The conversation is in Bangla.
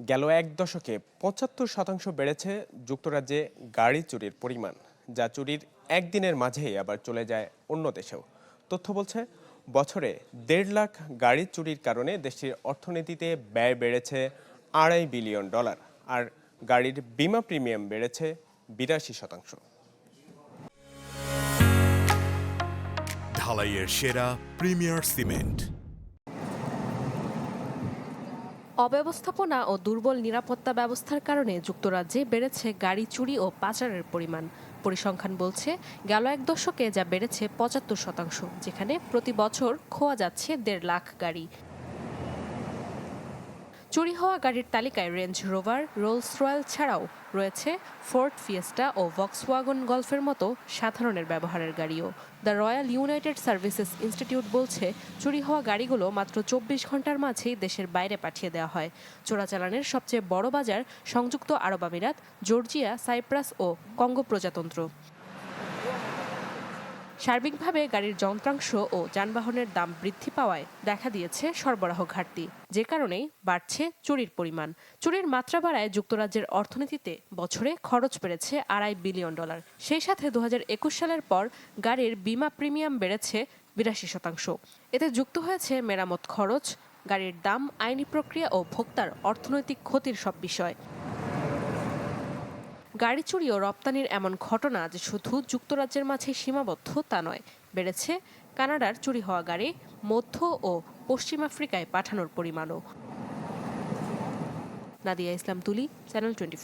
গেল এক দশকে পঁচাত্তর শতাংশ বেড়েছে যুক্তরাজ্যে গাড়ি চুরির পরিমাণ, যা চুরির একদিনের মাঝেই আবার চলে যায় অন্য দেশেও। তথ্য বলছে, বছরে দেড় লাখ গাড়ি চুরির কারণে দেশটির অর্থনীতিতে ব্যয় বেড়েছে আড়াই বিলিয়ন ডলার, আর গাড়ির বীমা প্রিমিয়াম বেড়েছে বিরাশি শতাংশ। ঢালাইয়ের সেরা প্রিমিয়ার সিমেন্ট। অব্যবস্থাপনা ও দুর্বল নিরাপত্তা ব্যবস্থার কারণে যুক্তরাজ্যে বেড়েছে গাড়ি চুরি ও পাচারের পরিমাণ। পরিসংখ্যান বলছে, গেল এক দশকে যা বেড়েছে পঁচাত্তর শতাংশ, যেখানে প্রতি বছর খোয়া যাচ্ছে দেড় লাখ গাড়ি। চুরি হওয়া গাড়ির তালিকায় রেঞ্জ রোভার, রোলস রয়্যাল ছাড়াও রয়েছে ফোর্ড, ফিয়েস্টা ও ভক্সওয়াগন গল্ফের মতো সাধারণের ব্যবহারের গাড়িও। The Royal United Services Institute বলছে, চুরি হওয়া গাড়িগুলো মাত্র চব্বিশ ঘণ্টার মাঝেই দেশের বাইরে পাঠিয়ে দেওয়া হয়। চোরাচালানের সবচেয়ে বড় বাজার সংযুক্ত আরব আমিরাত, জর্জিয়া, সাইপ্রাস ও কঙ্গো প্রজাতন্ত্র। সার্বিকভাবে গাড়ির যন্ত্রাংশ ও যানবাহনের দাম বৃদ্ধি পাওয়ায় দেখা দিয়েছে সরবরাহ ঘাটতি। যে কারণেই বাড়ছে চুরির পরিমাণ। চুরির মাত্রা বাড়ায় যুক্তরাজ্যের অর্থনীতিতে বছরে খরচ বেড়েছে আড়াই বিলিয়ন ডলার। সেই সাথে দু হাজার একুশ সালের পর গাড়ির বীমা প্রিমিয়াম বেড়েছে বিরাশি শতাংশ। এতে যুক্ত হয়েছে মেরামত খরচ, গাড়ির দাম, আইনি প্রক্রিয়া ও ভোক্তার অর্থনৈতিক ক্ষতির সব বিষয়। গাড়ি চুরি ও রপ্তানির এমন ঘটনা যে শুধু যুক্তরাজ্যের মাঝে সীমাবদ্ধ তা নয়, বেড়েছে কানাডার চুরি হওয়া গাড়ি মধ্য ও পশ্চিম আফ্রিকায় পাঠানোর পরিমাণও। নাদিয়া ইসলাম তুলি, চ্যানেল টোয়েন্টি